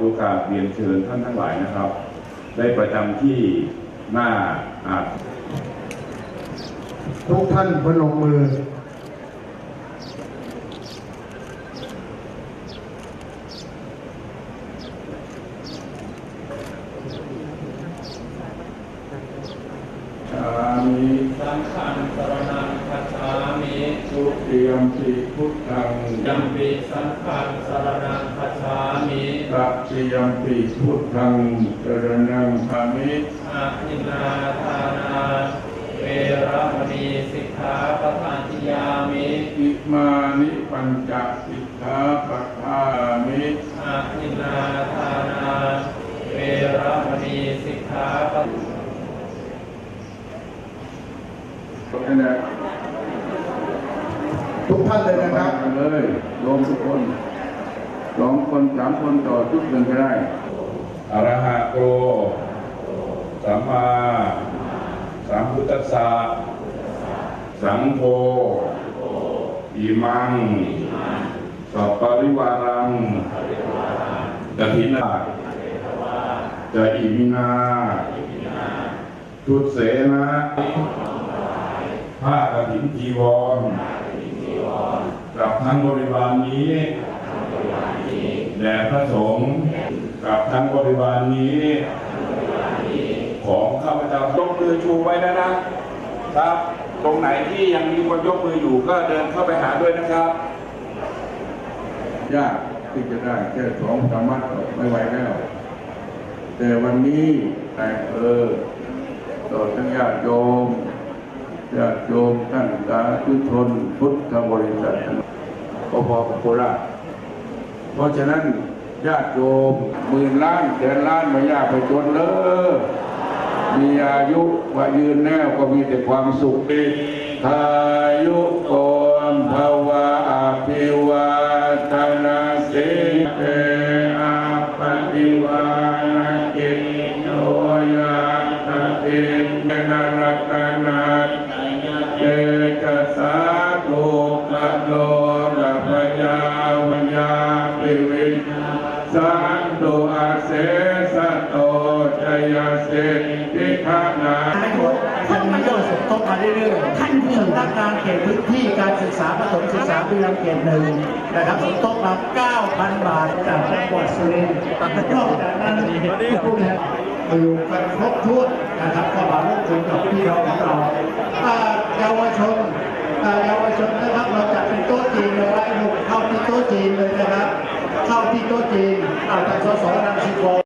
เรียนเชิญท่านทั้งหลายนะครับ ได้ประจำที่หน้าอาจทุกท่านพนมมือสามิ ติยมปิพุทธังยัมปิสังฆังสรณังคัจฉามิตัติยมปิพุทธังเจรณังคามิอาทินนาทานาเวรมณีสิกขาปะทานติยามิอิมานิปัญจสิกขาปะทามิอาทินนาทานาเวรมณีสิกขาปะนั่นแหละ ทุกท่านเลยนะครับเลยรวมทุกคนสองคนสามคนต่อชุดหนึ่งก็ได้อรหะโตสัมมาสัมพุทธัสสะสังโฆอิมังสัพปริวารังกถินาจะอิมินาทุตเสนะผ้ากฐินจีวร กับทั้งบริวารนี้ แด่พระสงฆ์กับทั้งบริวารนี้ ของข้าพเจ้ายกมือชูไว้นะนะครับ ตรงไหนที่ยังมีคนยกมืออยู่ก็เดินเข้าไปหาด้วยนะครับ ยากที่จะได้แค่สองสามมัดก็ไม่ไหวแล้ว แต่วันนี้แต่เออต่อทั้งญาติโยม ญาติโยมท่านสาธุชนพุทธบริษัทก็พอกับโคราชเพราะฉะนั้นญาติโยมหมื่นล้านแสนล้านไม่ยากไปจนเลยมีอายุว่ายืนแน่ก็มีแต่ความสุขดีทายุโกมภาวะอภิวาทนาสิเตอาปฏิวานากินโยยาตติเนนารัตนาะพยาวัญญาปิวินสันตุอาเสสโตชยเสติฆานาไม่หมดมันมียอดสมทบมาเรื่อยๆท่านสำนักงานเขตพื้นที่การศึกษาประถมศึกษาปีรังเขตหนึ่งนะครับสมทบมา 9,000 บาทจากจังหวัดสุรินทร์นอกจากนั้นผู้แทนอยู่กันครบถ้วนนะครับก็มาร่วมคุยกับพี่น้องของเราอาเยาวชนอาเยาวชนนะครับเราจัดเป็นต๊ะจีน เข้าที่โต๊ะจีนเลยนะครับเข้าที่โต๊ะจีนเอาจากสสนางสิต